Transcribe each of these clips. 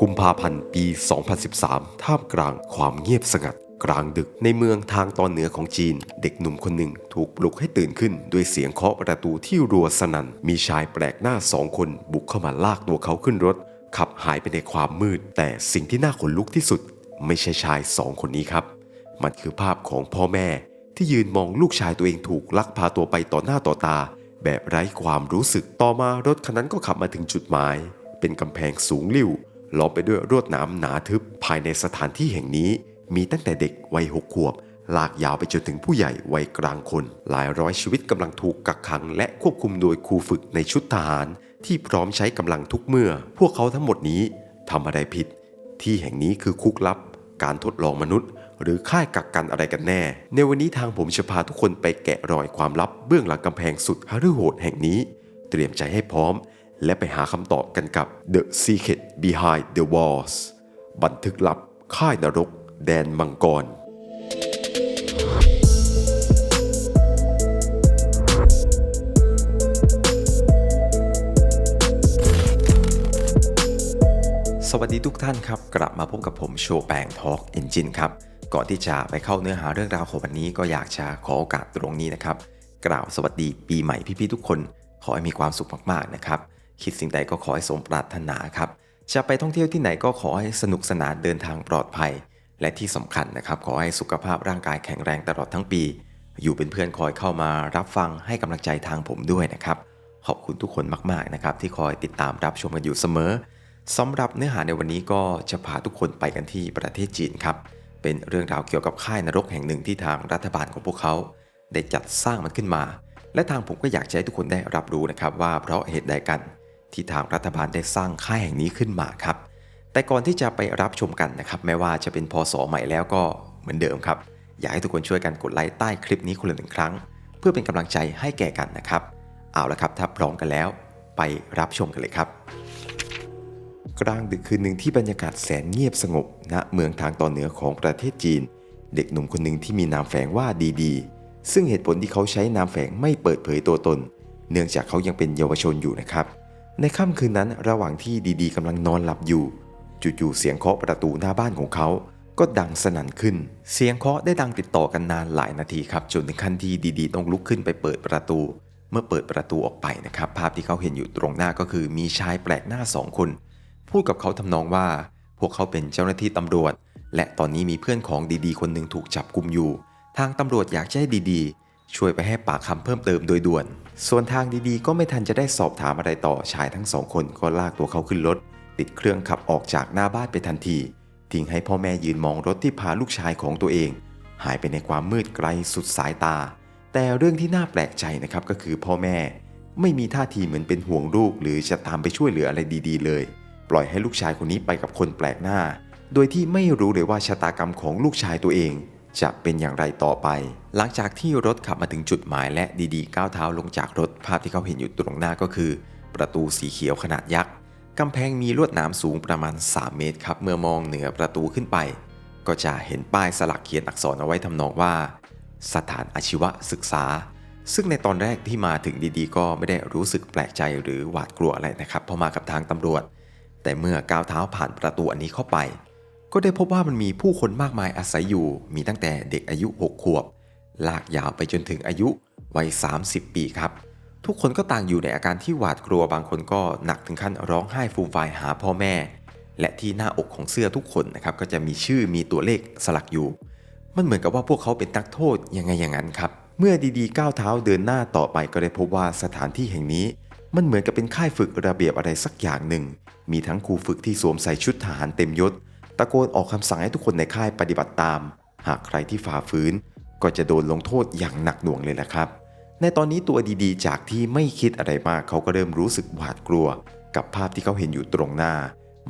กุมภาพันธ์ปี 2013 ท่ามกลางความเงียบสงัด กลางดึกในเมืองทางตอนเหนือของจีน เด็กหนุ่มคนหนึ่งถูกปลุกให้ตื่นขึ้น ด้วยเสียงเคาะประตูที่รัวสนั่น มีชายแปลกหน้าสองคนบุกเข้ามาลากตัวเขาขึ้นรถ ขับหายไปในความมืด แต่สิ่งที่น่าขนลุกที่สุด ไม่ใช่ชายสองคนนี้ครับ มันคือภาพของพ่อแม่ ที่ยืนมองลูกชายตัวเองถูกลักพาตัวไปต่อหน้าต่อตา แบบไร้ความรู้สึกต่อมารถคันนั้นก็ขับมาถึงจุดหมาย เป็นกำแพงสูงลิ่ว ล้อมไปด้วยรวดหนามหนาทึบภายในสถานที่แห่งนี้ มีตั้งแต่เด็กวัยหกขวบ ลากยาวไปจนถึงผู้ใหญ่วัยกลางคน หลายร้อยชีวิตกำลังถูกกักขัง และควบคุมโดยครูฝึกในชุดทหาร ที่พร้อมใช้กำลังทุกเมื่อ พวกเขาทั้งหมดนี้ทำอะไรผิด ที่แห่งนี้คือคุกลับ การทดลองมนุษย์ หรือค่ายกักกันอะไรกันแน่ ในวันนี้ทางผมจะพาทุกคนไปแกะรอยความลับเบื้องหลังกำแพงสุดฮารุโหดแห่งนี้ เตรียมใจให้พร้อม และไปหาคำตอบกันกับ The Secret Behind the Walls บันทึกลับค่ายนรก แดนมังกร สวัสดีทุกท่านครับ กลับมาพบกับผมโชว์แปงทอล์กเอนจินครับ ก่อนที่จะไปเข้าเนื้อหาเรื่องราวของวันนี้ก็อยากจะขอโอกาสตรงนี้นะครับ กล่าวสวัสดีปีใหม่พี่ๆทุกคนขอให้มีความสุขมากๆนะครับ คิดสิ่งใดก็ขอให้สมปรารถนาครับ จะไปท่องเที่ยวที่ไหนก็ขอให้สนุกสนานเดินทางปลอดภัย และที่สำคัญนะครับ ขอให้สุขภาพร่างกายแข็งแรงตลอดทั้งปี อยู่เป็นเพื่อนคอยเข้ามารับฟังให้กำลังใจทางผมด้วยนะครับ ขอบคุณทุกคนมากๆนะครับที่คอยติดตามรับชมกันอยู่เสมอสำหรับเนื้อหาในวันนี้ก็จะพาทุกคนไปกันที่ประเทศจีนครับ เป็นเรื่องราวเกี่ยวกับค่ายนรกแห่งหนึ่งที่ทางรัฐบาลของพวกเขา ได้จัดสร้างมันขึ้นมา และทางผมก็อยากให้ทุกคนได้รับรู้นะครับว่าเพราะเหตุใดกัน ที่ทางรัฐบาลได้สร้างค่ายแห่งนี้ขึ้นมาครับ แต่ก่อนที่จะไปรับชมกันนะครับแม้ว่าจะเป็นพศใหม่แล้วก็เหมือนเดิมครับ อยากให้ทุกคนช่วยกันกดไลค์ใต้คลิปนี้คนละหนึ่งครั้ง เพื่อเป็นกำลังใจให้แก่กันนะครับ เอาละครับถ้าพร้อมกันแล้ว ไปรับชมกันเลยครับ กลางดึกคืนหนึ่งที่บรรยากาศแสนเงียบสงบณเมืองทางตอนเหนือของประเทศจีน เด็กหนุ่มคนหนึ่งที่มีนามแฝงว่าดีดีซึ่งเหตุผลที่เขาใช้นามแฝงไม่เปิดเผยตัวตน เนื่องจากเขายังเป็นเยาวชนอยู่นะครับ ในค่ำคืนนั้นระหว่างที่ดีดีกำลังนอนหลับอยู่ จู่ๆเสียงเคาะประตูหน้าบ้านของเขา ก็ดังสนั่นขึ้น เสียงเคาะได้ดังติดต่อกันนานหลายนาทีครับจนถึงขั้นที่ดีๆต้องลุกขึ้นไปเปิดประตู เมื่อเปิดประตูออกไปนะครับ ภาพที่เขาเห็นอยู่ตรงหน้าก็คือมีชายแปลกหน้าสองคน พูดกับเขาทำนองว่า พวกเขาเป็นเจ้าหน้าที่ตำรวจ และตอนนี้มีเพื่อนของดีๆ คนหนึ่งถูกจับกุมอยู่ ทางตำรวจอยากจะให้ดีๆ ช่วยไปให้ปากคำเพิ่มเติมโดยด่วน ส่วนทางดีๆ ก็ไม่ทันจะได้สอบถามอะไรต่อชายทั้งสองคนก็ลากตัวเขาขึ้นรถ ติดเครื่องขับออกจากหน้าบ้านไปทันทีทิ้งให้พ่อแม่ยืนมองรถที่พาลูกชายของตัวเอง หายไปในความมืดไกลสุดสายตา แต่เรื่องที่น่าแปลกใจนะครับก็คือพ่อแม่ ไม่มีท่าทีเหมือนเป็นห่วงลูก หรือจะตามไปช่วยเหลืออะไรดี ๆ เลย ปล่อยให้ลูกชายคนนี้ไปกับคนแปลกหน้า โดยที่ไม่รู้เลยว่าชะตากรรมของลูกชายตัวเอง จะเป็นอย่างไรต่อไป หลังจากที่รถขับมาถึงจุดหมายและดีๆก้าวเท้าลงจากรถภาพที่เขาเห็นอยู่ตรงหน้าก็คือ ประตูสีเขียวขนาดยักษ์กำแพงมีลวดหนามสูงประมาณ 3 เมตรครับ เมื่อมองเหนือประตูขึ้นไป ก็จะเห็นป้ายสลักเขียนอักษรเอาไว้ทำนองว่า สถานอาชีวศึกษา ซึ่งในตอนแรกที่มาถึงดีๆ ก็ไม่ได้รู้สึกแปลกใจหรือหวาดกลัวอะไรนะครับเพราะมากับทางตำรวจ แต่เมื่อก้าวเท้าผ่านประตูอันนี้เข้าไป ก็ได้พบว่ามันมีผู้คนมากมายอาศัยอยู่ มีตั้งแต่เด็กอายุ 6 ขวบ ลากยาวไปจนถึงอายุวัย 30 ปีครับ ทุกคนก็ต่างอยู่ในอาการที่หวาดกลัวบางคนก็หนักถึงขั้นร้องไห้ฟูมฟายหาพ่อแม่ และที่หน้าอกของเสื้อทุกคนนะครับก็จะมีชื่อมีตัวเลขสลักอยู่ มันเหมือนกับว่าพวกเขาเป็นนักโทษยังไงอย่างนั้นครับเมื่อดีๆก้าวเท้าเดินหน้าต่อไปก็ได้พบว่าสถานที่แห่งนี้ มันเหมือนกับเป็นค่ายฝึกระเบียบอะไรสักอย่างหนึ่ง มีทั้งครูฝึกที่สวมใส่ชุดทหารเต็มยศ ตะโกนออกคำสั่งให้ทุกคนในค่ายปฏิบัติตาม หากใครที่ฝ่าฝืน ก็จะโดนลงโทษอย่างหนักหน่วงเลยแหละครับ ในตอนนี้ตัวดีๆ จากที่ไม่คิดอะไรมากเขาก็เริ่มรู้สึกหวาดกลัว กับภาพที่เขาเห็นอยู่ตรงหน้า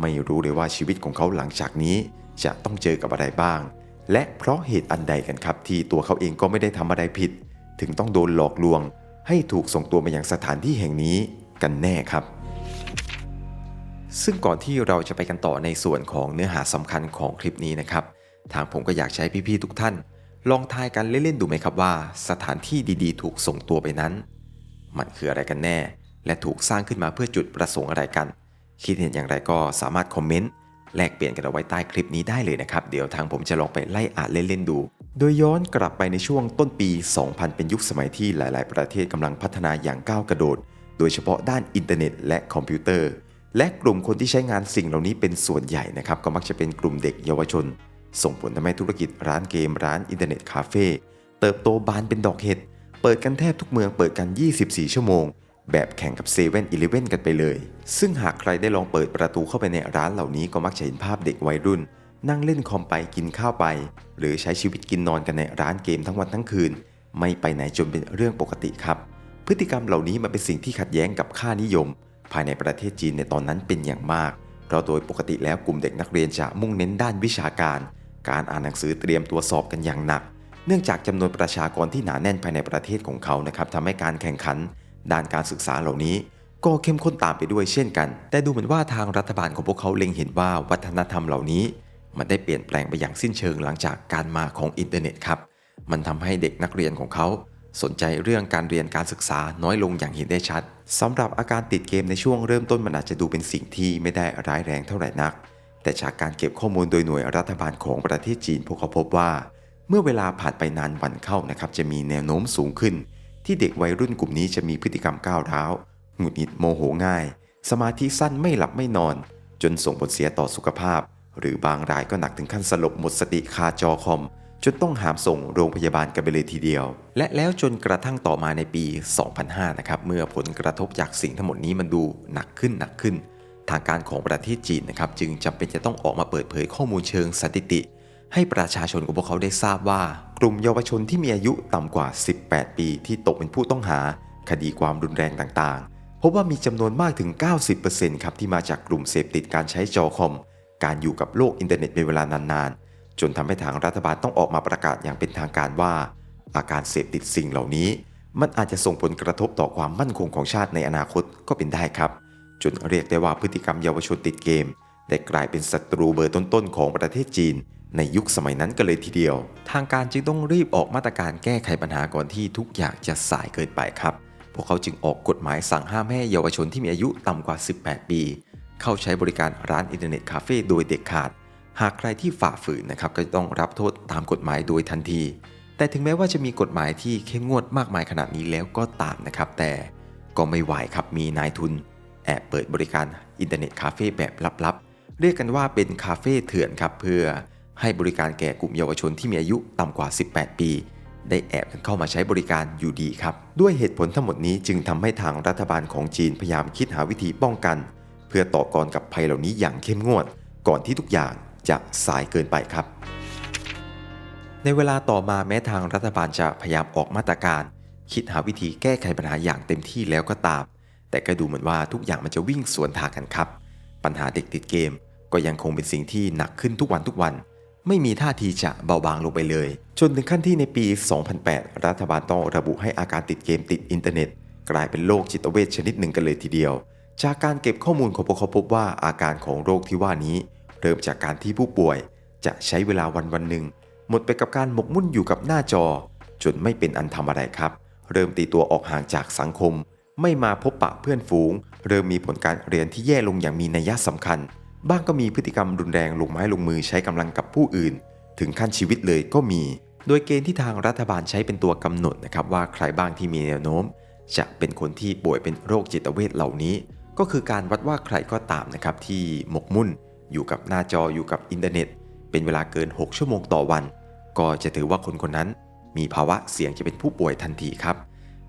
ไม่รู้เลยว่าชีวิตของเขาหลังจากนี้ จะต้องเจอกับอะไรบ้าง และเพราะเหตุอันใดกันครับ ที่ตัวเขาเองก็ไม่ได้ทำอะไรผิด ถึงต้องโดนหลอกลวง ให้ถูกส่งตัวมายังสถานที่แห่งนี้กันแน่ครับ ซึ่งก่อนที่เราจะไปกันต่อในส่วนของเนื้อหาสำคัญของคลิปนี้นะครับ ทางผมก็อยากใช้พี่ๆทุกท่าน ลองทายกันเล่นๆดูไหมครับว่า สถานที่ดีๆ ถูกส่งตัวไปนั้น มันคืออะไรกันแน่ และถูกสร้างขึ้นมาเพื่อจุดประสงค์อะไรกัน คิดเห็นอย่างไรก็สามารถคอมเมนต์แลกเปลี่ยนกันเอาไว้ใต้คลิปนี้ได้เลยนะครับ เดี๋ยวทางผมจะลองไปไล่อ่านเล่นๆดู โดยย้อนกลับไปในช่วงต้นปี 2000 เป็นยุคสมัยที่หลาย ๆ ประเทศกำลังพัฒนาอย่างก้าวกระโดด โดยเฉพาะด้านอินเทอร์เน็ต และคอมพิวเตอร์ และกลุ่มคนที่ใช้งานสิ่งเหล่านี้เป็นส่วนใหญ่นะครับ ก็มักจะเป็นกลุ่มเด็กเยาวชน ส่งผลทำให้ธุรกิจร้านเกมร้านอินเทอร์เน็ตคาเฟ่เติบโตบานเป็นดอกเห็ดเปิดกันแทบทุกเมืองเปิดกัน 24 ชั่วโมง แบบแข่งกับ7 e เ e ่ e อกันไปเลย ซึ่งหากใครได้ลองเปิดประตูเข้าไปในร้านเหล่านี้ก็มักจะเห็นภาพเด็กวัยรุ่น นั่งเล่นคอมไปกินข้าวไป หรือใช้ชีวิตกินนอนกันในร้านเกมทั้งวันทั้งคืน ไม่ไปไหนจนเป็นเรื่องปกติครับ พฤติกรรมเหล่านี้มันเป็นสิ่งที่ขัดแย้งกับค่านิยม ภายในประเทศจีนในตอนนั้นเป็นอย่างมาก เพราะโดยปกติแล้วกลุ่มเด็กนักเรียนจะมุ่งเน้นด้านวิชาการ การอ่านหนังสือเตรียมตัวสอบกันอย่างหนัก เนื่องจากจำนวนประชากรที่หนาแน่นภายในประเทศของเขานะครับทำให้การแข่งขัน ด้านการศึกษาเหล่านี้ ก็เข้มข้นตามไปด้วยเช่นกัน แต่ดูเหมือนว่าทางรัฐบาลของพวกเขาเล็งเห็นว่าวัฒนธรรมเหล่านี้ มันได้เปลี่ยนแปลงไปอย่างสิ้นเชิงหลังจากการมาของอินเทอร์เน็ตครับมันทำให้เด็กนักเรียนของเขา สนใจเรื่องการเรียนการศึกษาน้อยลงอย่างเห็นได้ชัด สำหรับอาการติดเกมในช่วงเริ่มต้นมันอาจจะดูเป็นสิ่งที่ไม่ได้ร้ายแรงเท่าไหร่นัก แต่จากการเก็บข้อมูลโดยหน่วยรัฐบาลของประเทศจีนพวกเขาพบว่า เมื่อเวลาผ่านไปนานวันเข้านะครับจะมีแนวโน้มสูงขึ้น ที่เด็กวัยรุ่นกลุ่มนี้จะมีพฤติกรรมก้าวร้าวหงุดหงิดโมโหง่าย สมาธิสั้นไม่หลับไม่นอน จนส่งผลเสียต่อสุขภาพ หรือบางรายก็หนักถึงขั้นสลบหมดสติคาจอคอม จนต้องหามส่งโรงพยาบาลกันไปเลยทีเดียว และแล้วจนกระทั่งต่อมาในปี 2005 นะครับ เมื่อผลกระทบจากสิ่งทั้งหมดนี้มันดูหนักขึ้นหนักขึ้น ทางการของประเทศจีนนะครับ จึงจำเป็นจะต้องออกมาเปิดเผยข้อมูลเชิงสถิติ ให้ประชาชนของพวกเขาได้ทราบว่า กลุ่มเยาวชนที่มีอายุต่ำกว่า 18 ปีที่ตกเป็นผู้ต้องหา คดีความรุนแรงต่างๆ พบว่ามีจำนวนมากถึง 90%ครับที่มาจากกลุ่มเสพติดการใช้จอคอม การอยู่กับโลกอินเทอร์เน็ตเป็นเวลานานๆ จนทำให้ทางรัฐบาลต้องออกมาประกาศอย่างเป็นทางการว่า อาการเสพติดสิ่งเหล่านี้ มันอาจจะส่งผลกระทบต่อความมั่นคงของชาติในอนาคตก็เป็นได้ครับ จนเรียกได้ว่าพฤติกรรมเยาวชนติดเกม ได้กลายเป็นศัตรูเบอร์ต้นๆของประเทศจีน ในยุคสมัยนั้นกันเลยทีเดียว ทางการจึงต้องรีบออกมาตรการแก้ไขปัญหาก่อนที่ทุกอย่างจะสายเกินไปครับพวกเขาจึงออกกฎหมายสั่งห้ามให้เยาวชนที่มีอายุต่ำกว่า 18 ปี เข้าใช้บริการร้านอินเทอร์เน็ตคาเฟ่โดยเด็ดขาด หากใครที่ฝ่าฝืนนะครับก็จะต้องรับโทษตามกฎหมายโดยทันที แต่ถึงแม้ว่าจะมีกฎหมายที่เข้มงวดมากมายขนาดนี้แล้วก็ตามนะครับ แต่ก็ไม่ไหวครับมีนายทุน แอบเปิดบริการอินเทอร์เน็ตคาเฟ่แบบลับๆ เรียกกันว่าเป็นคาเฟ่เถื่อนครับเพื่อให้บริการแก่กลุ่มเยาวชนที่มีอายุต่ำกว่า 18 ปี ได้แอบกันเข้ามาใช้บริการอยู่ดีครับ ด้วยเหตุผลทั้งหมดนี้จึงทำให้ทางรัฐบาลของจีนพยายามคิดหาวิธีป้องกัน เพื่อต่อกรกับภัยเหล่านี้อย่างเข้มงวด ก่อนที่ทุกอย่าง จะสายเกินไปครับ ในเวลาต่อมาแม้ทางรัฐบาลจะพยายามออกมาตรการ คิดหาวิธีแก้ไขปัญหาอย่างเต็มที่แล้วก็ตาม แต่ก็ดูเหมือนว่าทุกอย่างมันจะวิ่งสวนทางกันครับ ปัญหาเด็กติดเกมก็ยังคงเป็นสิ่งที่หนักขึ้นทุกวันทุกวัน ไม่มีท่าทีจะเบาบางลงไปเลย จนถึงขั้นที่ในปี 2008 รัฐบาลต้องระบุให้อาการติดเกมติดอินเทอร์เน็ต กลายเป็นโรคจิตเวชชนิดหนึ่งกันเลยทีเดียว จากการเก็บข้อมูลของพวกเขาพบว่าอาการของโรคที่ว่านี้ เริ่มจากการที่ผู้ป่วย จะใช้เวลาวันวันหนึ่งหมดไปกับการหมกมุ่นอยู่กับหน้าจอ จนไม่เป็นอันทำอะไรครับ เริ่มตีตัวออกห่างจากสังคม ไม่มาพบปะเพื่อนฝูง เริ่มมีผลการเรียนที่แย่ลงอย่างมีนัยสำคัญ บ้างก็มีพฤติกรรมรุนแรงลงไม้ลงมือใช้กำลังกับผู้อื่น ถึงขั้นชีวิตเลยก็มี โดยเกณฑ์ที่ทางรัฐบาลใช้เป็นตัวกำหนดนะครับว่าใครบ้างที่มีแนวโน้ม จะเป็นคนที่ป่วยเป็นโรคจิตเวชเหล่านี้ ก็คือการวัดว่าใครก็ตามนะครับที่หมกมุ่น อยู่กับหน้าจออยู่กับอินเทอร์เน็ต เป็นเวลาเกิน 6 ชั่วโมงต่อวัน ก็จะถือว่าคนคนนั้น มีภาวะเสี่ยงจะเป็นผู้ป่วยทันทีครับ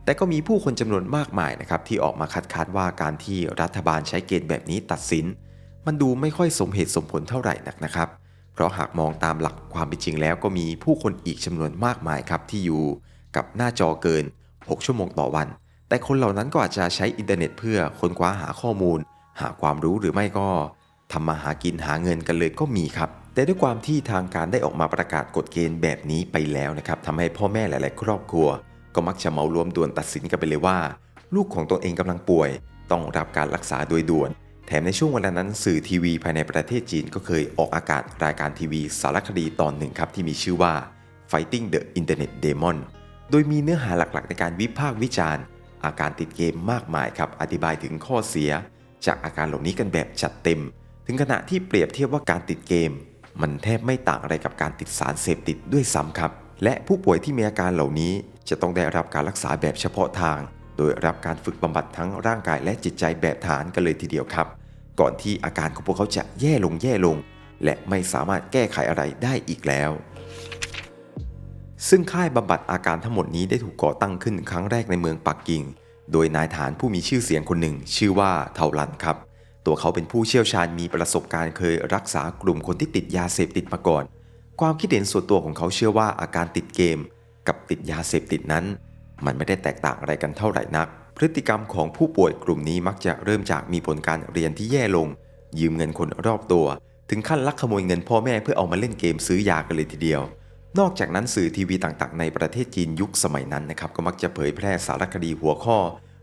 แต่ก็มีผู้คนจำนวนมากมายนะครับที่ออกมาคัดค้านว่าการที่รัฐบาลใช้เกณฑ์แบบนี้ตัดสิน มันดูไม่ค่อยสมเหตุสมผลเท่าไหร่นักนะครับ เพราะหากมองตามหลักความเป็นจริงแล้วก็มีผู้คนอีกจำนวนมากมายครับที่อยู่กับหน้าจอเกิน 6 ชั่วโมงต่อวัน แต่คนเหล่านั้นก็อาจจะใช้อินเทอร์เน็ตเพื่อค้นคว้าหาข้อมูล หาความรู้หรือไม่ก็ ทำมาหากินหาเงินกันเลยก็มีครับ แต่ด้วยความที่ทางการได้ออกมาประกาศกฎเกณฑ์แบบนี้ไปแล้วนะครับทำให้พ่อแม่หลาย ๆ ครอบครัว ก็มักจะเมารวมด่วนตัดสินกันไปเลยว่า ลูกของตนเองกำลังป่วย ต้องรับการรักษาโดยด่วน แถมในช่วงเวลานั้นสื่อทีวีภายในประเทศจีนก็เคยออกอากาศรายการทีวีสารคดีตอนหนึ่งครับที่มีชื่อว่า Fighting the Internet Demon โดยมีเนื้อหาหลัก ๆ ในการวิพากษ์วิจารณ์ อาการติดเกมมากมายครับอธิบายถึงข้อเสีย จากอาการเหล่านี้กันแบบจัดเต็ม ถึงขณะที่เปรียบเทียบว่าการติดเกม มันแทบไม่ต่างอะไรกับการติดสารเสพติดด้วยซ้ำครับ และผู้ป่วยที่มีอาการเหล่านี้ จะต้องได้รับการรักษาแบบเฉพาะทาง โดยรับการฝึกบำบัดทั้งร่างกายและจิตใจแบบฐานกันเลยทีเดียวครับ ก่อนที่อาการของพวกเขาจะแย่ลงแย่ลง และไม่สามารถแก้ไขอะไรได้อีกแล้ว ซึ่งค่ายบำบัดอาการทั้งหมดนี้ได้ถูกก่อตั้งขึ้นครั้งแรกในเมืองปักกิ่ง โดยนายฐานผู้มีชื่อเสียงคนหนึ่ง ชื่อว่าเทาลันครับ ตัวเขาเป็นผู้เชี่ยวชาญมีประสบการณ์เคยรักษากลุ่มคนที่ติดยาเสพติดมาก่อน ความคิดเห็นส่วนตัวของเขาเชื่อว่าอาการติดเกม กับติดยาเสพติดนั้น มันไม่ได้แตกต่างอะไรกันเท่าไหร่นัก พฤติกรรมของผู้ป่วยกลุ่มนี้มักจะเริ่มจากมีผลการเรียนที่แย่ลง ยืมเงินคนรอบตัว ถึงขั้นลักขโมยเงินพ่อแม่เพื่อเอามาเล่นเกมซื้อยากันเลยทีเดียวนอกจากนั้นสื่อทีวีต่างๆ ในประเทศจีนยุคสมัยนั้นนะครับก็มักจะเผยแพร่สารคดีหัวข้อ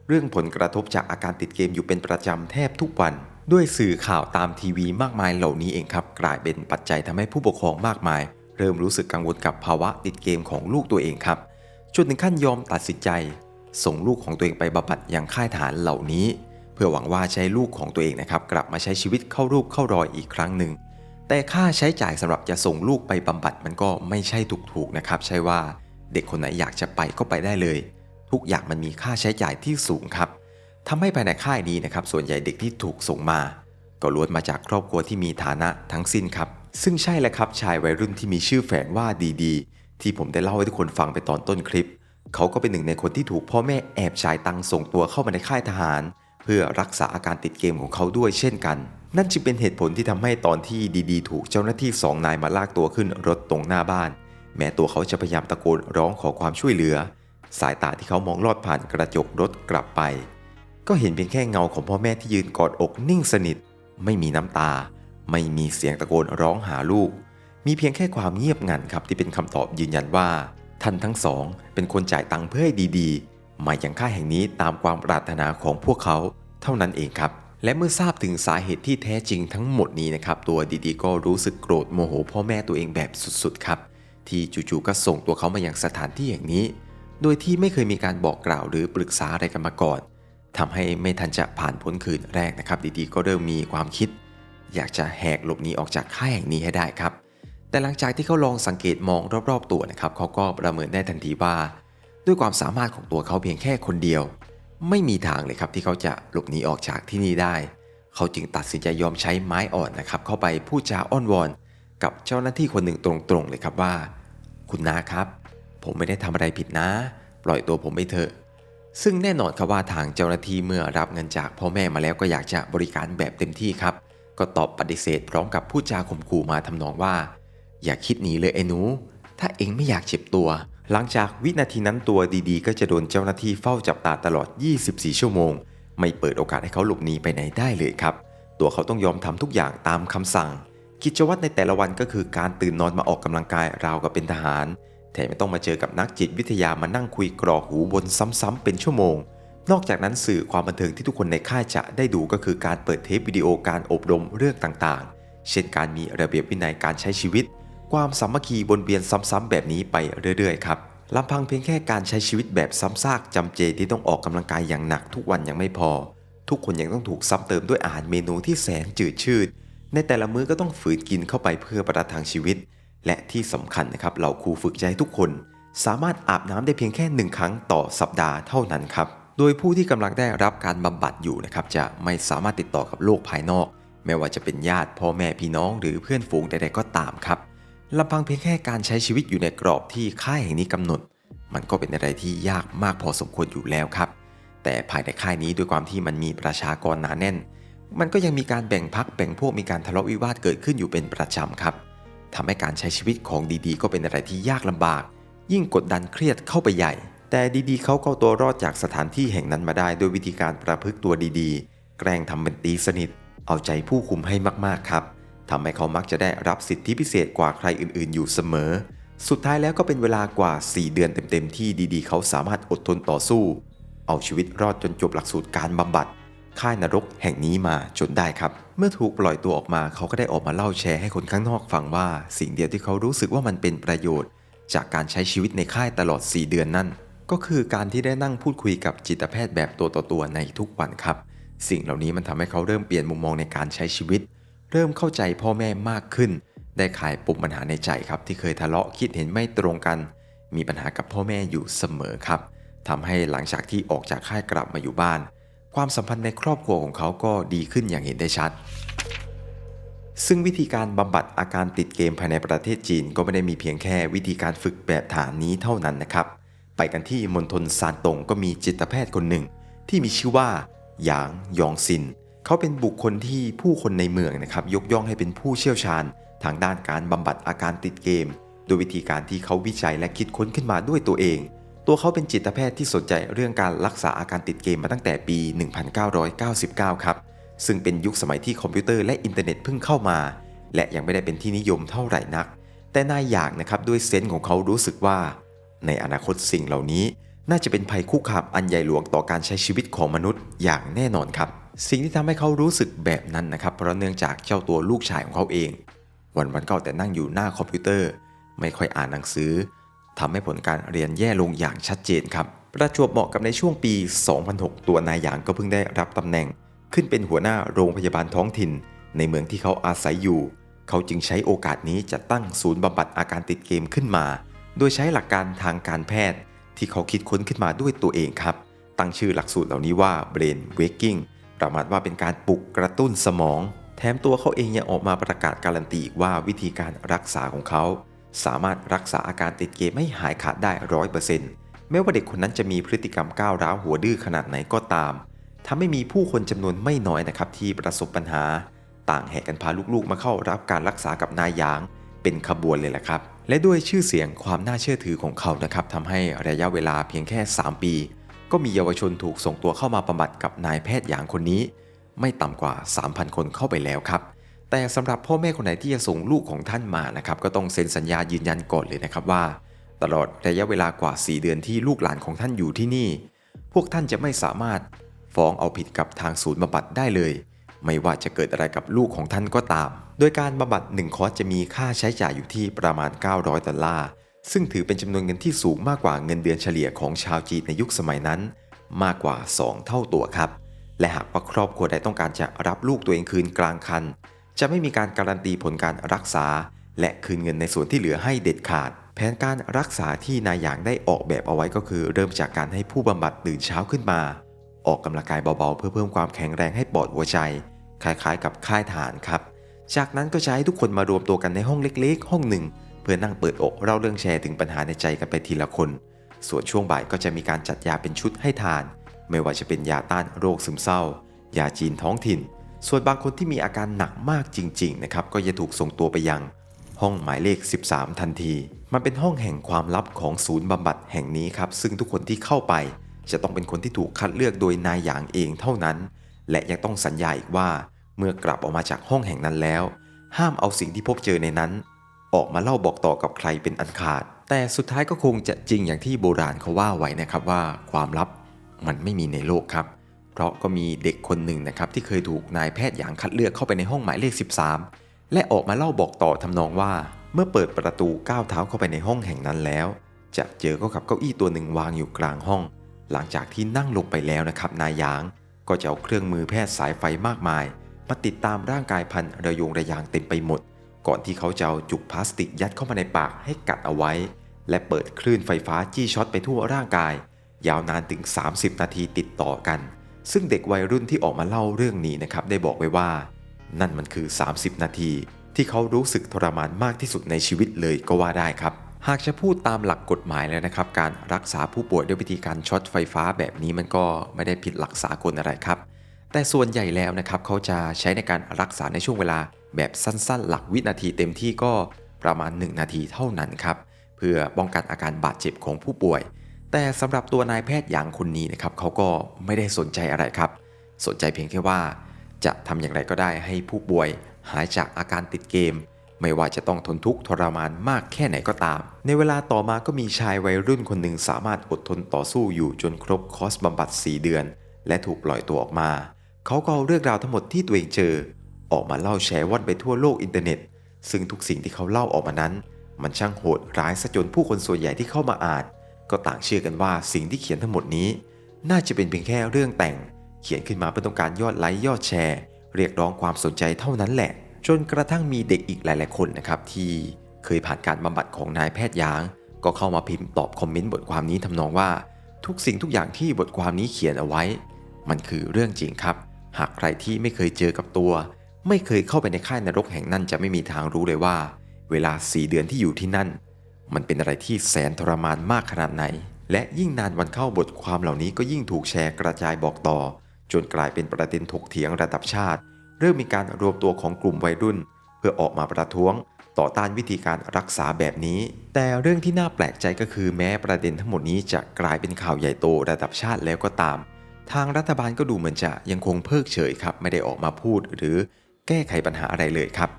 เรื่องผลกระทบจากอาการติดเกมอยู่เป็นประจำแทบทุกวัน ด้วยสื่อข่าวตามทีวีมากมายเหล่านี้เองครับ กลายเป็นปัจจัยทำให้ผู้ปกครองมากมาย เริ่มรู้สึกกังวลกับภาวะติดเกมของลูกตัวเองครับจนถึงขั้นยอมตัดสินใจ ส่งลูกของตัวเองไปบำบัดยังค่ายทหารเหล่านี้ เพื่อหวังว่าใช้ลูกของตัวเองนะครับ กลับมาใช้ชีวิตเข้ารูปเข้ารอยอีกครั้งหนึ่งแต่ค่าใช้จ่ายสำหรับจะส่งลูกไปบำบัดมันก็ไม่ใช่ถูกๆนะครับ ใช่ว่าเด็กคนไหนอยากจะไปก็ไปได้เลย ทุกอย่างมันมีค่าใช้จ่ายที่สูงครับ ทำให้ภายในค่ายนี้นะครับส่วนใหญ่เด็กที่ถูกส่งมา ก็ล้วนมาจากครอบครัวที่มีฐานะทั้งสิ้นครับ ซึ่งใช่แหละครับชายวัยรุ่นที่มีชื่อแฝงว่าดีๆ ที่ผมได้เล่าให้ทุกคนฟังไปตอนต้นคลิป เขาก็เป็นหนึ่งในคนที่ถูกพ่อแม่แอบจ่ายตังส่งตัวเข้ามาในค่ายทหาร เพื่อรักษาอาการติดเกมของเขาด้วยเช่นกัน นั่นจึงเป็นเหตุผลที่ทำให้ตอนที่ดีๆ ถูกเจ้าหน้าที่สองนายมาลากตัวขึ้นรถตรงหน้าบ้าน แม้ตัวเขาจะพยายามตะโกนร้องขอความช่วยเหลือ สายตาที่เขามองลอดผ่านกระจกรถกลับไป ก็เห็นเพียงแค่เงาของพ่อแม่ที่ยืนกอดอกนิ่งสนิท ไม่มีน้ำตา ไม่มีเสียงตะโกนร้องหาลูก มีเพียงแค่ความเงียบงันครับที่เป็นคำตอบยืนยันว่า ท่านทั้งสอง เป็นคนจ่ายตังค์เพื่อให้ดีๆ มาอย่างค่ายแห่งนี้ตามความปรารถนาของพวกเขาเท่านั้นเองครับ และเมื่อทราบถึงสาเหตุที่แท้จริงทั้งหมดนี้นะครับ ตัวดีๆก็รู้สึกโกรธโมโหพ่อแม่ตัวเองแบบสุดๆครับ ที่จู่ๆก็ส่งตัวเขามาอยังสถานที่อย่างนี้ โดยที่ไม่เคยมีการบอกกล่าวหรือปรึกษาอะไรกันมาก่อน ทำให้ไม่ทันจะผ่านพ้นคืนแรกนะครับ ดีๆ ก็เริ่มมีความคิด อยากจะแหกหลบหนีออกจากค่ายแห่งนี้ให้ได้ครับ แต่หลังจากที่เขาลองสังเกตมองรอบๆ ตัวนะครับเขาก็ประเมินได้ทันทีว่า ด้วยความสามารถของตัวเขาเพียงแค่คนเดียว ไม่มีทางเลยครับที่เขาจะหลบหนีออกจากที่นี่ได้ เขาจึงตัดสินใจยอมใช้ไม้อ่อนนะครับเข้าไปพูดจาอ้อนวอน กับเจ้าหน้าที่คนหนึ่งตรงๆเลยครับว่า คุณนาครับ ผมไม่ได้ทำอะไรผิดนะ ปล่อยตัวผมไปเถอะ ซึ่งแน่นอนครับว่าทางเจ้าหน้าที่เมื่อรับเงินจากพ่อแม่มาแล้วก็อยากจะบริการแบบเต็มที่ครับ ก็ตอบปฏิเสธพร้อมกับพูดจาข่มขู่มาทำนองว่า อย่าคิดหนีเลยไอ้หนู ถ้าเองไม่อยากเจ็บตัว หลังจากวินาทีนั้นตัวดีๆ ก็จะโดนเจ้าหน้าที่เฝ้าจับตาตลอด 24 ชั่วโมง ไม่เปิดโอกาสให้เขาหลบหนีไปไหนได้เลยครับ ตัวเขาต้องยอมทำทุกอย่างตามคำสั่ง กิจวัตรในแต่ละวันก็คือการตื่นนอนมาออกกำลังกายราวกับเป็นทหาร แถมไม่ต้องมาเจอกับนักจิตวิทยามานั่งคุยกรอกหูบนซ้ำๆเป็นชั่วโมง นอกจากนั้นสื่อความบันเทิงที่ทุกคนในค่ายจะได้ดูก็คือการเปิดเทปวิดีโอการอบรมเรื่องต่างๆ เช่นการมีระเบียบวินัยการใช้ชีวิต ความสามัคคีวนเวียนซ้ำๆแบบนี้ไปเรื่อยๆครับลำพังเพียงแค่การใช้ชีวิตแบบซ้ำซากจำเจที่ต้องออกกำลังกายอย่างหนักทุกวันยังไม่พอ ทุกคนยังต้องถูกซ้ำเติมด้วยอาหารเมนูที่แสนจืดชืด ในแต่ละมื้อก็ต้องฝืนกินเข้าไปเพื่อประทังชีวิต และที่สำคัญนะครับเหล่าครูฝึกใจทุกคน สามารถอาบน้ำได้เพียงแค่หนึ่งครั้งต่อสัปดาห์เท่านั้นครับโดยผู้ที่กำลังได้รับการบำบัดอยู่นะครับจะไม่สามารถติดต่อกับโลกภายนอก ไม่ว่าจะเป็นญาติพ่อแม่พี่น้องหรือเพื่อนฝูงใดๆก็ตามครับลำพังเพียงแค่การใช้ชีวิตอยู่ในกรอบที่ค่ายแห่งนี้กำหนด มันก็เป็นอะไรที่ยากมากพอสมควรอยู่แล้วครับ แต่ภายในค่ายนี้ด้วยความที่มันมีประชากรหนาแน่น มันก็ยังมีการแบ่งพักแบ่งพวกมีการทะเลาะวิวาทเกิดขึ้นอยู่เป็นประจำครับ ทำให้การใช้ชีวิตของดีๆ ก็เป็นอะไรที่ยากลำบาก ยิ่งกดดันเครียดเข้าไปใหญ่ แต่ดีๆเขาก็ตัวรอดจากสถานที่แห่งนั้นมาได้ โดยวิธีการประพฤติตัวดีๆ แกล้งทำเป็นตีสนิท เอาใจผู้คุมให้มากๆครับทำให้เขามักจะได้รับสิทธิพิเศษกว่าใครอื่นๆ อยู่เสมอ สุดท้ายแล้วก็เป็นเวลากว่า 4 เดือนเต็มๆ ที่ดีๆ เขาสามารถอดทนต่อสู้ เอาชีวิตรอดจนจบหลักสูตรการบำบัด ค่ายนรกแห่งนี้มาจนได้ครับ เมื่อถูกปล่อยตัวออกมาเขาก็ได้ออกมาเล่าแชร์ให้คนข้างนอกฟังว่า สิ่งเดียวที่เขารู้สึกว่ามันเป็นประโยชน์ จากการใช้ชีวิตในค่ายตลอด 4 เดือนนั่น ก็คือการที่ได้นั่งพูดคุยกับจิตแพทย์แบบตัวต่อตัวในทุกวันครับ สิ่งเหล่านี้มันทำให้เขาเริ่มเปลี่ยนมุมมองในการใช้ชีวิต เริ่มเข้าใจพ่อแม่มากขึ้น ได้คลายปมปัญหาในใจครับ ที่เคยทะเลาะคิดเห็นไม่ตรงกัน มีปัญหากับพ่อแม่อยู่เสมอครับทำให้หลังจากที่ออกจากค่ายกลับมาอยู่บ้าน ความสัมพันธ์ในครอบครัวของเขาก็ดีขึ้นอย่างเห็นได้ชัด ซึ่งวิธีการบำบัดอาการติดเกมภายในประเทศจีนก็ไม่ได้มีเพียงแค่วิธีการฝึกแบบฐานนี้เท่านั้นนะครับ ไปกันที่มณฑลซานตงก็มีจิตแพทย์คนหนึ่ง ที่มีชื่อว่าหยางยองซิน เขาเป็นบุคคลที่ผู้คนในเมืองนะครับยกย่องให้เป็นผู้เชี่ยวชาญ ทางด้านการบำบัดอาการติดเกม โดยวิธีการที่เขาวิจัยและคิดค้นขึ้นมาด้วยตัวเอง ตัวเขาเป็นจิตแพทย์ที่สนใจเรื่องการรักษาอาการติดเกมมาตั้งแต่ปี 1999 ครับ ซึ่งเป็นยุคสมัยที่คอมพิวเตอร์และอินเทอร์เน็ตเพิ่งเข้ามา และยังไม่ได้เป็นที่นิยมเท่าไหร่นัก แต่นายอยากนะครับด้วยเซนส์ของเขารู้สึกว่า ในอนาคตสิ่งเหล่านี้ น่าจะเป็นภัยคุกคามอันใหญ่หลวงต่อการใช้ชีวิตของมนุษย์อย่างแน่นอนครับ สิ่งที่ทำให้เขารู้สึกแบบนั้นนะครับเพราะเนื่องจากเจ้าตัวลูกชายของเขาเอง วันๆก็แต่นั่งอยู่หน้าคอมพิวเตอร์ ไม่ค่อยอ่านหนังสือ ทำให้ผลการเรียนแย่ลงอย่างชัดเจนครับ ประจวบเหมาะกับในช่วงปี 2006 ตัวนายหยางก็เพิ่งได้รับตำแหน่ง ขึ้นเป็นหัวหน้าโรงพยาบาลท้องถิ่น ในเมืองที่เขาอาศัยอยู่ เขาจึงใช้โอกาสนี้จะตั้งศูนย์บำบัดอาการติดเกมขึ้นมา โดยใช้หลักการทางการแพทย์ ที่เขาคิดค้นขึ้นมาด้วยตัวเองครับ ตั้งชื่อหลักสูตรเหล่านี้ว่า Brain Waking ประมาทว่าเป็นการปลุกกระตุ้นสมอง แถมตัวเขาเองยังออกมาประกาศการันตีว่าวิธีการรักษาของเขา สามารถรักษาอาการติดเกมไม่หายขาดได้ร้อยเปอร์เซ็นต์แม้ว่าเด็กคนนั้นจะมีพฤติกรรมก้าวร้าวหัวดื้อขนาดไหนก็ตามทำให้มีผู้คนจำนวนไม่น้อยนะครับที่ประสบปัญหา ต่างแห่กันพาลูกๆ มาเข้ารับการรักษากับนายหยาง เป็นขบวนเลยแหละครับ และด้วยชื่อเสียงความน่าเชื่อถือของเขานะครับทำให้ระยะเวลาเพียงแค่ 3 ปี ก็มีเยาวชนถูกส่งตัวเข้ามาบำบัดกับนายแพทย์หยางคนนี้ ไม่ต่ำกว่า 3,000 คนเข้าไปแล้วครับ แต่สำหรับพ่อแม่คนไหนที่จะส่งลูกของท่านมานะครับก็ต้องเซ็นสัญญายืนยันก่อนเลยนะครับว่า ตลอดระยะเวลากว่า 4 เดือนที่ลูกหลานของท่านอยู่ที่นี่ พวกท่านจะไม่สามารถฟ้องเอาผิดกับทางศูนย์บำบัดได้เลย ไม่ว่าจะเกิดอะไรกับลูกของท่านก็ตาม โดยการบำบัด1คอร์สจะมีค่าใช้จ่ายอยู่ที่ประมาณ 900ดอลลาร์ซึ่งถือเป็นจำนวนเงินที่สูงมากกว่าเงินเดือนเฉลี่ยของชาวจีนในยุคสมัยนั้น มากกว่า 2 เท่าตัวครับ และหากว่าครอบครัวใดต้องการจะรับลูกตัวเองคืนกลางคัน จะไม่มีการการันตีผลการรักษา และคืนเงินในส่วนที่เหลือให้เด็ดขาด แผนการรักษาที่นายหยางได้ออกแบบเอาไว้ก็คือ เริ่มจากการให้ผู้บำบัดตื่นเช้าขึ้นมา ออกกำลังกายเบาๆ เพื่อเพิ่มความแข็งแรงให้ปอดหัวใจ คล้ายๆ กับค่ายฐานครับ จากนั้นก็จะให้ทุกคนมารวมตัวกันในห้องเล็กๆ ห้องหนึ่ง เพื่อนั่งเปิดอกเล่าเรื่องแชร์ถึงปัญหาในใจกันไปทีละคน ส่วนช่วงบ่ายก็จะมีการจัดยาเป็นชุดให้ทาน ไม่ว่าจะเป็นยาต้านโรคซึมเศร้า ยาจีนท้องถิ่น ส่วนบางคนที่มีอาการหนักมากจริงๆนะครับก็จะถูกส่งตัวไปยัง ห้องหมายเลข 13 ทันที มันเป็นห้องแห่งความลับของศูนย์บำบัดแห่งนี้ครับซึ่งทุกคนที่เข้าไป จะต้องเป็นคนที่ถูกคัดเลือกโดยนายหยางเองเท่านั้น และยังต้องสัญญาอีกว่า เมื่อกลับออกมาจากห้องแห่งนั้นแล้ว ห้ามเอาสิ่งที่พบเจอในนั้น ออกมาเล่าบอกต่อกับใครเป็นอันขาด แต่สุดท้ายก็คงจะจริงอย่างที่โบราณเขาว่าไว้นะครับว่า ความลับมันไม่มีในโลกครับ เพราะก็มีเด็กคนหนึ่งนะครับที่เคยถูกนายแพทย์หยางคัดเลือกเข้าไปในห้องหมายเลข 13 และออกมาเล่าบอกต่อทำนองว่า เมื่อเปิดประตูก้าวเท้าเข้าไปในห้องแห่งนั้นแล้ว จะเจอก็กับเก้าอี้ตัวหนึ่งวางอยู่กลางห้อง หลังจากที่นั่งลงไปแล้วนะครับนายหยาง ก็จะเอาเครื่องมือแพทย์สายไฟมากมายมาติดตามร่างกายพันระยงระยางเต็มไปหมด ก่อนที่เขาจะเอาจุกพลาสติกยัดเข้ามาในปากให้กัดเอาไว้ และเปิดคลื่นไฟฟ้าจี้ช็อตไปทั่วร่างกาย ยาวนานถึง 30 นาทีติดต่อกัน ซึ่งเด็กวัยรุ่นที่ออกมาเล่าเรื่องนี้นะครับได้บอกไว้ว่า นั่นมันคือ 30 นาที ที่เขารู้สึกทรมานมากที่สุดในชีวิตเลยก็ว่าได้ครับ หากจะพูดตามหลักกฎหมายแล้วนะครับ การรักษาผู้ป่วยด้วยวิธีการช็อตไฟฟ้าแบบนี้มันก็ไม่ได้ผิดหลักสากลอะไรครับ แต่ส่วนใหญ่แล้วนะครับเขาจะใช้ในการรักษาในช่วงเวลาแบบสั้นๆ หลักวินาทีเต็มที่ก็ประมาณ 1 นาทีเท่านั้นครับเพื่อป้องกันอาการบาดเจ็บของผู้ป่วย แต่สำหรับตัวนายแพทย์อย่างคนนี้นะครับเขาก็ไม่ได้สนใจอะไรครับ สนใจเพียงแค่ว่า จะทำอย่างไรก็ได้ให้ผู้ป่วยหายจากอาการติดเกม ไม่ว่าจะต้องทนทุกข์ทรมานมากแค่ไหนก็ตาม ในเวลาต่อมาก็มีชายวัยรุ่นคนหนึ่งสามารถอดทนต่อสู้อยู่จนครบคอร์สบำบัด 4 เดือน และถูกปล่อยตัวออกมา เขาก็เอาเรื่องราวทั้งหมดที่ตัวเองเจอ ออกมาเล่าแชร์ว่อนไปทั่วโลกอินเทอร์เน็ต ซึ่งทุกสิ่งที่เขาเล่าออกมานั้น มันช่างโหดร้ายซะจนผู้คนส่วนใหญ่ที่เข้ามาอ่าน ก็ต่างเชื่อกันว่าสิ่งที่เขียนทั้งหมดนี้ น่าจะเป็นเพียงแค่เรื่องแต่ง เขียนขึ้นมาเพื่อต้องการยอดไลค์ยอดแชร์ เรียกร้องความสนใจเท่านั้นแหละ จนกระทั่งมีเด็กอีกหลาย ๆ คนนะครับที่เคยผ่านการบำบัดของนายแพทย์ยาง ก็เข้ามาพิมพ์ตอบคอมเมนต์บทความนี้ทำนองว่า ทุกสิ่งทุกอย่างที่บทความนี้เขียนเอาไว้ มันคือเรื่องจริงครับ หากใครที่ไม่เคยเจอกับตัว ไม่เคยเข้าไปในค่ายนรกแห่งนั้นจะไม่มีทางรู้เลยว่า เวลา 4 เดือนที่อยู่ที่นั่น มันเป็นอะไรที่แสนทรมานมากขนาดไหน และยิ่งนานวันเข้าบทความเหล่านี้ก็ยิ่งถูกแชร์กระจายบอกต่อ จนกลายเป็นประเด็นถกเถียงระดับชาติ เริ่มมีการรวมตัวของกลุ่มวัยรุ่น เพื่อออกมาประท้วง ต่อต้านวิธีการรักษาแบบนี้ แต่เรื่องที่น่าแปลกใจก็คือแม้ประเด็นทั้งหมดนี้จะกลายเป็นข่าวใหญ่โตระดับชาติแล้วก็ตาม ทางรัฐบาลก็ดูเหมือนจะยังคงเพิกเฉยครับไม่ได้ออกมาพูดหรือแก้ไขปัญหาอะไรเลยครับ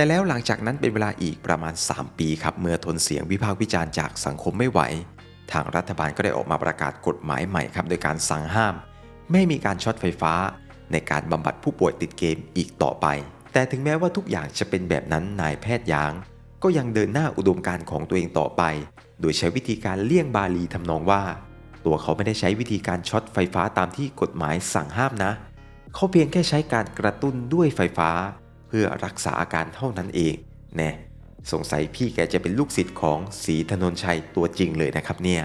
แต่แล้วหลังจากนั้นเป็นเวลาอีกประมาณ 3 ปีครับ เมื่อทนเสียงวิพากษ์วิจารณ์จากสังคมไม่ไหว ทางรัฐบาลก็ได้ออกมาประกาศกฎหมายใหม่ครับ โดยการสั่งห้าม ไม่มีการช็อตไฟฟ้า ในการบำบัดผู้ป่วยติดเกมอีกต่อไป แต่ถึงแม้ว่าทุกอย่างจะเป็นแบบนั้นนายแพทย์ยาง ก็ยังเดินหน้าอุดมการณ์ของตัวเองต่อไป โดยใช้วิธีการเลี่ยงบาลีทำนองว่า ตัวเขาไม่ได้ใช้วิธีการช็อตไฟฟ้าตามที่กฎหมายสั่งห้ามนะ เขาเพียงแค่ใช้การกระตุ้นด้วยไฟฟ้า เพื่อรักษาอาการเท่านั้นเองแน่สงสัยพี่แกจะเป็นลูกศิษย์ของศรีธนนชัยตัวจริงเลยนะครับเนี่ย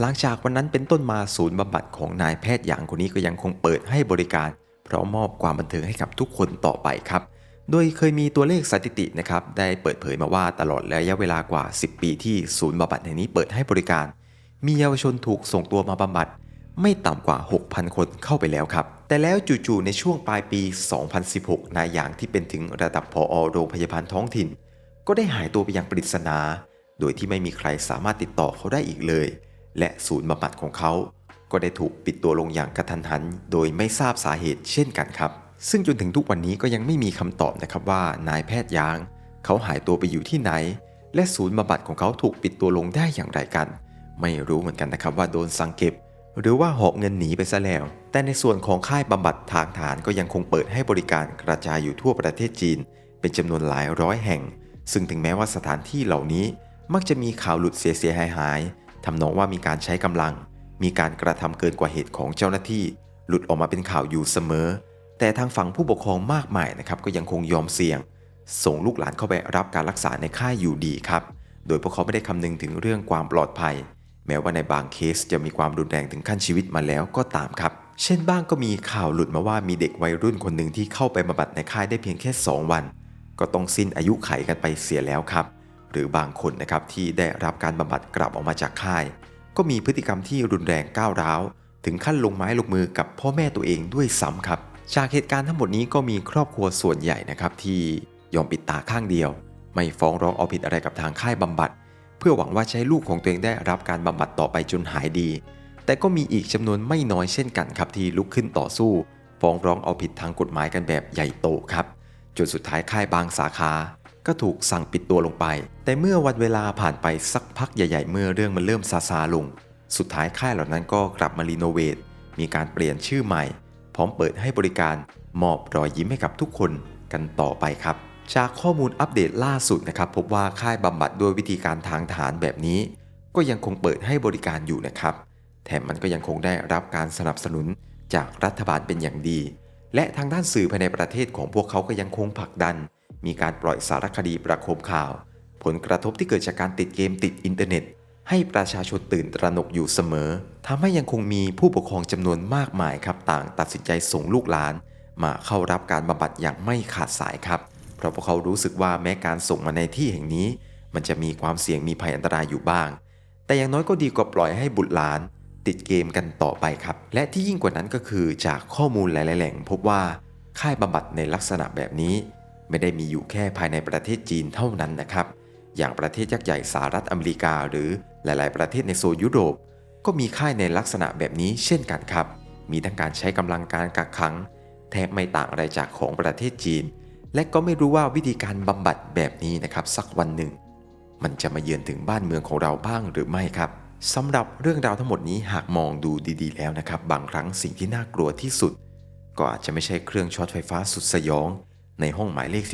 หลังจากวันนั้นเป็นต้นมาศูนย์บำบัดของนายแพทย์หยางคนนี้ก็ยังคงเปิดให้บริการพร้อมมอบความบันเทิงให้กับทุกคนต่อไปครับ โดยเคยมีตัวเลขสถิตินะครับได้เปิดเผยมาว่าตลอดระยะเวลากว่า 10 ปีที่ศูนย์บำบัดแห่งนี้เปิดให้บริการ มีเยาวชนถูกส่งตัวมาบำบัด ไม่ต่ำกว่า 6,000 คนเข้าไปแล้วครับ แต่แล้วจู่ๆในช่วงปลายปี 2016 นายหยางที่เป็นถึงระดับผอโรงพยาบาลท้องถิ่น ก็ได้หายตัวไปอย่างปริศนา โดยที่ไม่มีใครสามารถติดต่อเขาได้อีกเลย และศูนย์บำบัดของเขา ก็ได้ถูกปิดตัวลงอย่างกระทันหัน โดยไม่ทราบสาเหตุเช่นกันครับ ซึ่งจนถึงทุกวันนี้ก็ยังไม่มีคำตอบนะครับว่านายแพทย์ยาง เขาหายตัวไปอยู่ที่ไหน และศูนย์บำบัดของเขาถูกปิดตัวลงได้อย่างไรกัน ไม่รู้เหมือนกันนะครับว่าโดนสังเก็บ หรือว่าหอบเงินหนีไปซะแล้ว แต่ในส่วนของค่ายบำบัดทางฐานก็ยังคงเปิดให้บริการกระจายอยู่ทั่วประเทศจีน เป็นจำนวนหลายร้อยแห่ง ซึ่งถึงแม้ว่าสถานที่เหล่านี้ มักจะมีข่าวหลุดเสียเสียหายหายทำนองว่ามีการใช้กำลัง มีการกระทำเกินกว่าเหตุของเจ้าหน้าที่ หลุดออกมาเป็นข่าวอยู่เสมอ แต่ทางฝั่งผู้ปกครองมากมายนะครับก็ยังคงยอมเสี่ยง ส่งลูกหลานเข้าไปรับการรักษาในค่ายอยู่ดีครับ โดยพวกเขาไม่ได้คำนึงถึงเรื่องความปลอดภัย แม้ว่าในบางเคสจะมีความรุนแรงถึงขั้นชีวิตมาแล้วก็ตามครับ เช่นบ้างก็มีข่าวหลุดมาว่ามีเด็กวัยรุ่นคนหนึ่งที่เข้าไปบำบัดในค่ายได้เพียงแค่ 2 วัน ก็ต้องสิ้นอายุไขกันไปเสียแล้วครับ หรือบางคนนะครับที่ได้รับการบำบัดกลับออกมาจากค่าย ก็มีพฤติกรรมที่รุนแรงก้าวร้าว ถึงขั้นลงไม้ลงมือกับพ่อแม่ตัวเองด้วยซ้ำครับจากเหตุการณ์ทั้งหมดนี้ก็มีครอบครัวส่วนใหญ่นะครับที่ยอมปิดตาข้างเดียว ไม่ฟ้องร้องเอาผิดอะไรกับทางค่ายบำบัด เพื่อหวังว่าจะให้ลูกของตัวเองได้รับการบำบัดต่อไปจนหายดี แต่ก็มีอีกจำนวนไม่น้อยเช่นกันครับที่ลุกขึ้นต่อสู้ ฟ้องร้องเอาผิดทางกฎหมายกันแบบใหญ่โตครับ จนสุดท้ายค่ายบางสาขา ก็ถูกสั่งปิดตัวลงไป แต่เมื่อวันเวลาผ่านไปสักพักใหญ่ ๆ เมื่อเรื่องมันเริ่มซาซาลง สุดท้ายค่ายเหล่านั้นก็กลับมารีโนเวท มีการเปลี่ยนชื่อใหม่ พร้อมเปิดให้บริการมอบรอยยิ้มให้กับทุกคนกันต่อไปครับ จากข้อมูลอัปเดตล่าสุดนะครับพบว่าค่ายบำบัดด้วยวิธีการทางฐานแบบนี้ ก็ยังคงเปิดให้บริการอยู่นะครับ แถมมันก็ยังคงได้รับการสนับสนุนจากรัฐบาลเป็นอย่างดี และทางด้านสื่อภายในประเทศของพวกเขาก็ยังคงผลักดัน มีการปล่อยสารคดีประโคมข่าว ผลกระทบที่เกิดจากการติดเกมติดอินเทอร์เน็ต ให้ประชาชนตื่นตระหนกอยู่เสมอทำให้ยังคงมีผู้ปกครองจำนวนมากมายครับต่าง ตัดสินใจส่งลูกหลาน มาเข้ารับการบำบัดอย่างไม่ขาดสายครับ เพราะพวกเขารู้สึกว่าแม้การส่งมาในที่แห่งนี้ มันจะมีความเสี่ยงมีภัยอันตรายอยู่บ้าง แต่อย่างน้อยก็ดีกว่าปล่อยให้บุตรหลาน ติดเกมกันต่อไปครับ และที่ยิ่งกว่านั้นก็คือจากข้อมูลหลาย ๆ แหล่ง พบว่าค่ายบำบัดในลักษณะแบบนี้ ไม่ได้มีอยู่แค่ภายในประเทศจีนเท่านั้นนะครับ อย่างประเทศยักษ์ใหญ่สหรัฐอเมริกา หรือหลาย ๆ ประเทศในโซนยุโรป ก็มีค่ายในลักษณะแบบนี้เช่นกันครับ มีทั้งการใช้กำลังการกักขังแทบไม่ต่างอะไรจากของประเทศจีน และก็ไม่รู้ว่าวิธีการบำบัดแบบนี้นะครับ สักวันหนึ่ง มันจะมาเยือนถึงบ้านเมืองของเราบ้างหรือไม่ครับสำหรับเรื่องราวทั้งหมดนี้หากมองดูดีๆ แล้วนะครับ บางครั้งสิ่งที่น่ากลัวที่สุด ก็อาจจะไม่ใช่เครื่องช็อตไฟฟ้าสุดสยอง ในห้องหมายเลข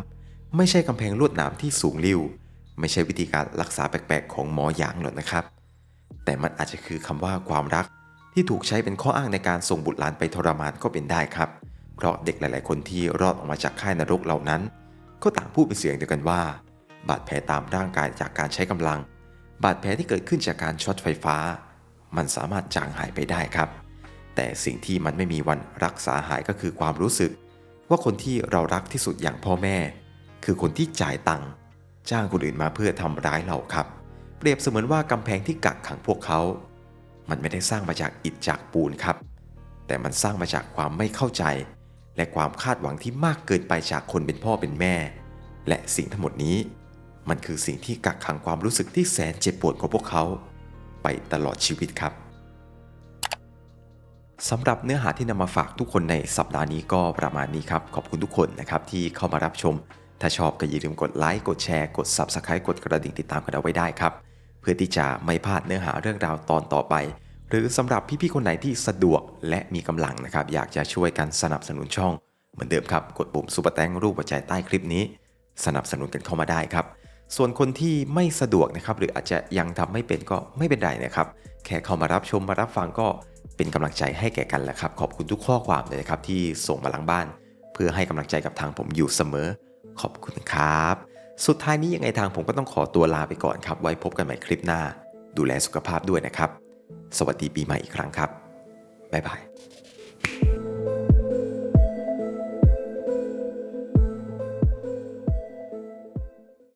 13 ไม่ใช่กำแพงลวดหนามที่สูงลิ่วไม่ใช่วิธีการรักษาแปลกๆ ของหมอหยางหรอกนะครับ แต่มันอาจจะคือคำว่าความรักที่ถูกใช้เป็นข้ออ้างในการส่งบุตรหลานไปทรมานก็เป็นได้ครับ เพราะเด็กหลาย ๆ คนที่รอดออกมาจากค่ายนรกเหล่านั้น ก็ต่างพูดเป็นเสียงเดียวกันว่า บาดแผลตามร่างกายจากการใช้กำลัง บาดแผลที่เกิดขึ้นจากการช็อตไฟฟ้า มันสามารถจางหายไปได้ครับ แต่สิ่งที่มันไม่มีวันรักษาหายก็คือความรู้สึก ว่าคนที่เรารักที่สุดอย่างพ่อแม่ คือคนที่จ่ายตังค์จ้างคนอื่นมาเพื่อทำร้ายเราครับ เปรียบเสมือนว่ากำแพงที่กักขังพวกเขา มันไม่ได้สร้างมาจากอิฐจากปูนครับ แต่มันสร้างมาจากความไม่เข้าใจ และความคาดหวังที่มากเกินไปจากคนเป็นพ่อเป็นแม่ และสิ่งทั้งหมดนี้ มันคือสิ่งที่กักขังความรู้สึกที่แสนเจ็บปวดของพวกเขา ไปตลอดชีวิตครับสำหรับเนื้อหาที่นำมาฝากทุกคนในสัปดาห์นี้ก็ประมาณนี้ครับ ขอบคุณทุกคนนะครับที่เข้ามารับชม ถ้าชอบก็อย่าลืมกดไลค์กดแชร์กด Subscribe กดกระดิ่งติดตามกันเอาไว้ได้ครับ เพื่อที่จะไม่พลาดเนื้อหาเรื่องราวตอนต่อไป หรือสำหรับพี่ๆคนไหนที่สะดวกและมีกำลังนะครับ อยากจะช่วยกันสนับสนุนช่อง เหมือนเดิมครับ กดปุ่มซุปเปอร์แตงรูปหัวใจใต้คลิปนี้ สนับสนุนกันเข้ามาได้ครับ ส่วนคนที่ไม่สะดวกนะครับ หรืออาจจะยังทำไม่เป็นก็ไม่เป็นไรนะครับ แค่เข้ามารับชมมารับฟังก็เป็นกำลังใจให้แก่กันแหละครับ ขอบคุณทุกข้อความเลยนะครับที่ส่งมาหลังบ้าน เพื่อให้กำลังใจกับทางผมอยู่เสมอ ขอบคุณครับ สุดท้ายนี้ยังไงทางผมก็ต้องขอตัวลาไปก่อนครับ ไว้พบกันใหม่คลิปหน้า ดูแลสุขภาพด้วยนะครับ สวัสดีปีใหม่อีกครั้งครับ บ๊ายบาย